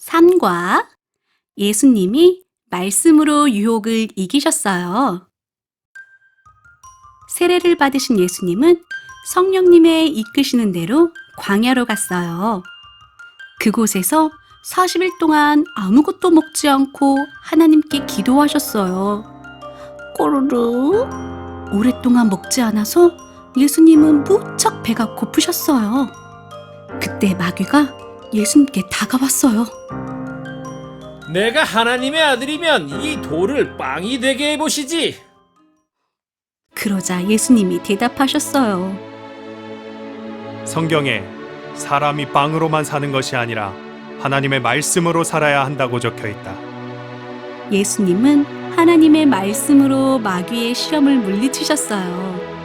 3과 예수님이 말씀으로 유혹을 이기셨어요. 세례를 받으신 예수님은 성령님의 이끄시는 대로 광야로 갔어요. 그곳에서 40일 동안 아무것도 먹지 않고 하나님께 기도하셨어요. 꼬르르. 오랫동안 먹지 않아서 예수님은 무척 배가 고프셨어요. 그때 마귀가 예수님께 다가왔어요. 내가 하나님의 아들이면 이 돌을 빵이 되게 해보시지. 그러자 예수님이 대답하셨어요. 성경에 사람이 빵으로만 사는 것이 아니라 하나님의 말씀으로 살아야 한다고 적혀 있다. 예수님은 하나님의 말씀으로 마귀의 시험을 물리치셨어요.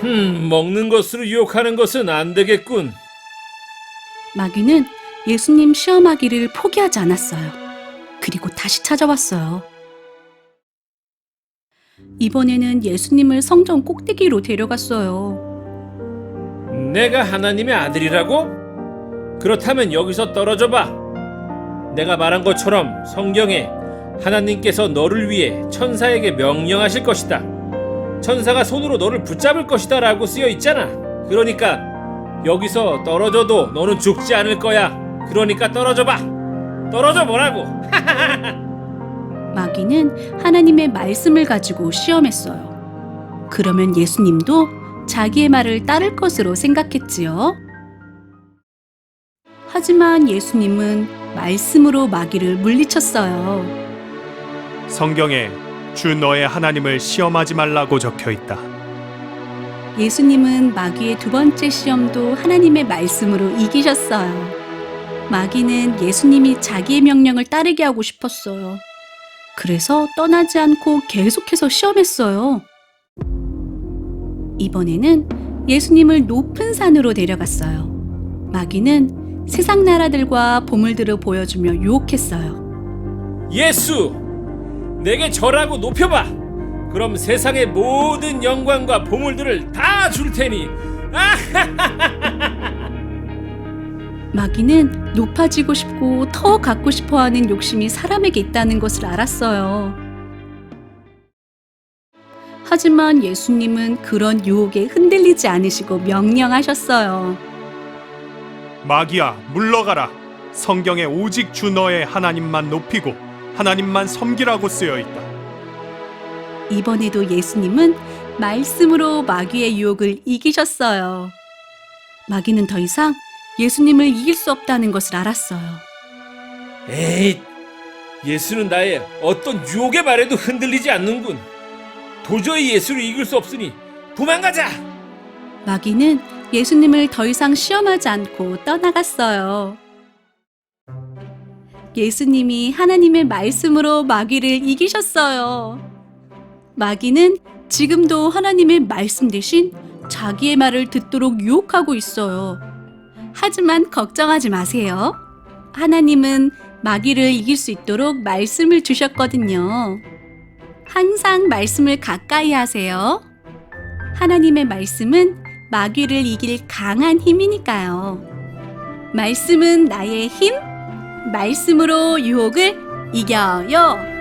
흠, 먹는 것으로 유혹하는 것은 안 되겠군. 마귀는 예수님 시험하기를 포기하지 않았어요. 그리고 다시 찾아왔어요. 이번에는 예수님을 성전 꼭대기로 데려갔어요. 내가 하나님의 아들이라고? 그렇다면 여기서 떨어져 봐. 내가 말한 것처럼 성경에 하나님께서 너를 위해 천사에게 명령하실 것이다. 천사가 손으로 너를 붙잡을 것이다 라고 쓰여 있잖아. 그러니까 여기서 떨어져도 너는 죽지 않을 거야. 그러니까 떨어져 봐. 떨어져 보라고. 마귀는 하나님의 말씀을 가지고 시험했어요. 그러면 예수님도 자기의 말을 따를 것으로 생각했지요. 하지만 예수님은 말씀으로 마귀를 물리쳤어요. 성경에 주 너의 하나님을 시험하지 말라고 적혀 있다. 예수님은 마귀의 두 번째 시험도 하나님의 말씀으로 이기셨어요. 마귀는 예수님이 자기의 명령을 따르게 하고 싶었어요. 그래서 떠나지 않고 계속해서 시험했어요. 이번에는 예수님을 높은 산으로 데려갔어요. 마귀는 세상 나라들과 보물들을 보여주며 유혹했어요. 예수, 내게 절하고 높여봐. 그럼 세상의 모든 영광과 보물들을 다 줄 테니. 아! 마귀는 높아지고 싶고 더 갖고 싶어 하는 욕심이 사람에게 있다는 것을 알았어요. 하지만 예수님은 그런 유혹에 흔들리지 않으시고 명령하셨어요. 마귀야 물러가라. 성경에 오직 주 너의 하나님만 높이고 하나님만 섬기라고 쓰여 있다. 이번에도 예수님은 말씀으로 마귀의 유혹을 이기셨어요. 마귀는 더 이상 예수님을 이길 수 없다는 것을 알았어요. 에이, 예수는 나의 어떤 유혹의 말에도 흔들리지 않는군. 도저히 예수를 이길 수 없으니 도망가자. 마귀는 예수님을 더 이상 시험하지 않고 떠나갔어요. 예수님이 하나님의 말씀으로 마귀를 이기셨어요. 마귀는 지금도 하나님의 말씀 대신 자기의 말을 듣도록 유혹하고 있어요. 하지만 걱정하지 마세요. 하나님은 마귀를 이길 수 있도록 말씀을 주셨거든요. 항상 말씀을 가까이 하세요. 하나님의 말씀은 마귀를 이길 강한 힘이니까요. 말씀은 나의 힘, 말씀으로 유혹을 이겨요.